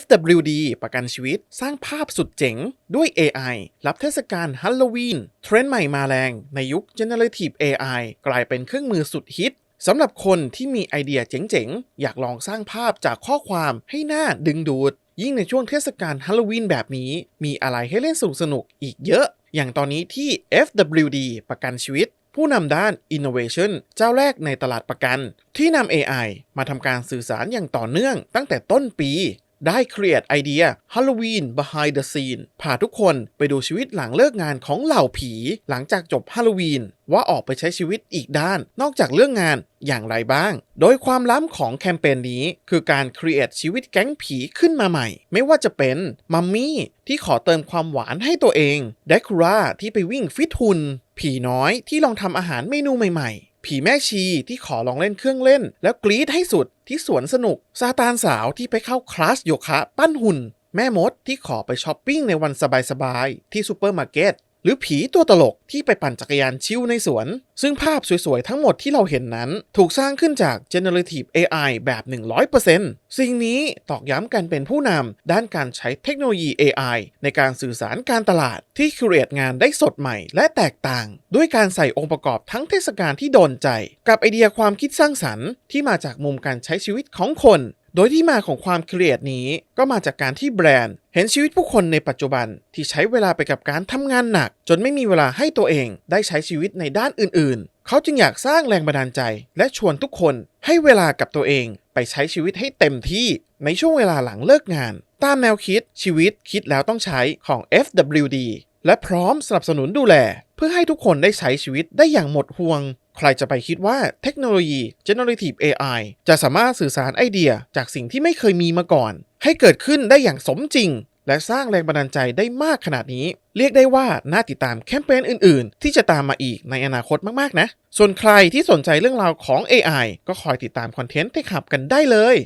FWD ประกันชีวิต สร้างภาพสุดเจ๋งด้วย AI รับเทศกาลฮัลโลวีน เทรนด์ใหม่มาแรงในยุค Generative AI กลายเป็นเครื่องมือสุดฮิตสำหรับคนที่มีไอเดียเจ๋งๆ อยากลองสร้างภาพจากข้อความให้หน้าดึงดูด ยิ่งในช่วงเทศกาลฮัลโลวีนแบบนี้ มีอะไรให้เล่นสนุกสนุกๆอีกเยอะ อย่างตอนนี้ที่ FWD ประกันชีวิต ผู้นำด้าน Innovation เจ้าแรกในตลาดประกัน ที่นำ AI มาทำการสื่อสารอย่างต่อเนื่องตั้งแต่ต้นปี ได้ create ไอเดีย Halloween behind the scene พาทุกคนไปดูชีวิตหลังเลิกงานของเหล่าผี หลังจากจบฮาโลวีนว่าออกไปใช้ชีวิตอีกด้าน นอกจากเรื่องงานอย่างไรบ้าง โดยความล้ำของแคมเปญนี้ คือการ create ชีวิตแก๊งผีขึ้นมาใหม่ ไม่ว่าจะเป็นมัมมี่ที่ขอเติมความหวานให้ตัวเองเดคูราที่ไปวิ่งฟิตหุ่นผีน้อยที่ลองทำอาหารเมนูใหม่ๆ ผีแม่ชีที่ขอลองเล่นเครื่องเล่น แล้วกรี๊ดให้สุดที่สวนสนุก ซาตานสาวที่ไปเข้าคลาสโยคะ ปั้นหุ่น แม่มดที่ขอไปช้อปปิ้งในวันสบายๆ ที่ซูเปอร์มาร์เก็ต หรือผีตัวตลกที่ไปปั่นจักรยานชิวในสวน ซึ่งภาพสวยๆ ทั้งหมดที่เราเห็นนั้น ถูกสร้างขึ้นจาก generative AI แบบ 100%สิ่งนี้ตอกย้ำกันเป็นผู้นำด้านการใช้เทคโนโลยี AI ในการสื่อสารการตลาดที่ c r e a t งานได้สดใหม่และแตกต่าง ด้วยการใส่องค์ประกอบทั้งเทศกาลที่โดนใจ กับไอเดียความคิดสร้างสรรค์ที่มาจากมุมการใช้ชีวิตของคน โดยที่มาของความเครียดนี้ก็มาจากการที่แบรนด์ เห็นชีวิตผู้คนในปัจจุบันที่ใช้เวลาไปกับการทำงานหนัก จนไม่มีเวลาให้ตัวเองได้ใช้ชีวิตในด้านอื่น ๆ เขาจึงอยากสร้างแรงบันดาลใจ และชวนทุกคนให้เวลากับตัวเองไปใช้ชีวิตให้เต็มที่ในช่วงเวลาหลังเลิกงาน ตามแนวคิดชีวิตคิดแล้วต้องใช้ของ FWD และพร้อมสนับสนุนดูแล เพื่อให้ทุกคนได้ใช้ชีวิตได้อย่างหมดห่วง ใครจะไปคิดว่าเทคโนโลยี generative AI จะสามารถสื่อสารไอเดียจากสิ่งที่ไม่เคยมีมาก่อน ให้เกิดขึ้นได้อย่างสมจริง และสร้างแรงบันดาลใจได้มากขนาดนี้ เรียกได้ว่าน่าติดตามแคมเปญอื่น ๆ ที่จะตามมาอีกในอนาคตมาก ๆ นะ ส่วนใครที่สนใจเรื่องราวของ AI ก็คอยติดตามคอนเทนต์เทคขับกันได้เลย